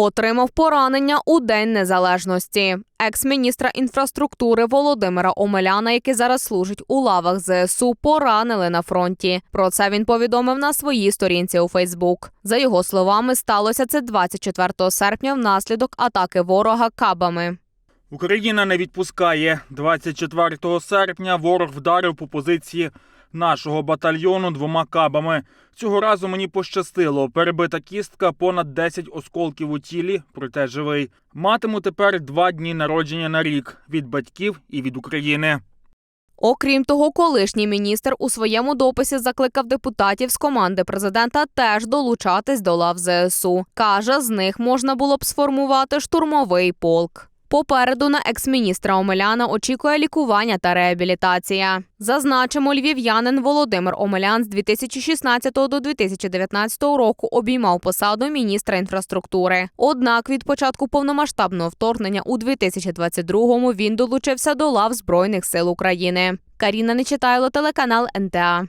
Отримав поранення у День Незалежності. Екс-міністра інфраструктури Володимира Омеляна, який зараз служить у лавах ЗСУ, поранили на фронті. Про це він повідомив на своїй сторінці у Фейсбук. За його словами, сталося це 24 серпня внаслідок атаки ворога кабами. Україна не відпускає. 24 серпня ворог вдарив по позиції нашого батальйону двома кабами. Цього разу мені пощастило. Перебита кістка, понад 10 осколків у тілі, проте живий. Матиму тепер два дні народження на рік від батьків і від України. Окрім того, колишній міністр у своєму дописі закликав депутатів з команди президента теж долучатись до лав ЗСУ. Каже, з них можна було б сформувати штурмовий полк. Попереду на екс-міністра Омеляна очікує лікування та реабілітація. Зазначимо, львів'янин Володимир Омелян з 2016 до 2019 року обіймав посаду міністра інфраструктури. Однак від початку повномасштабного вторгнення у 2022-му він долучився до лав Збройних сил України. Каріна Нечитайло, телеканал НТА.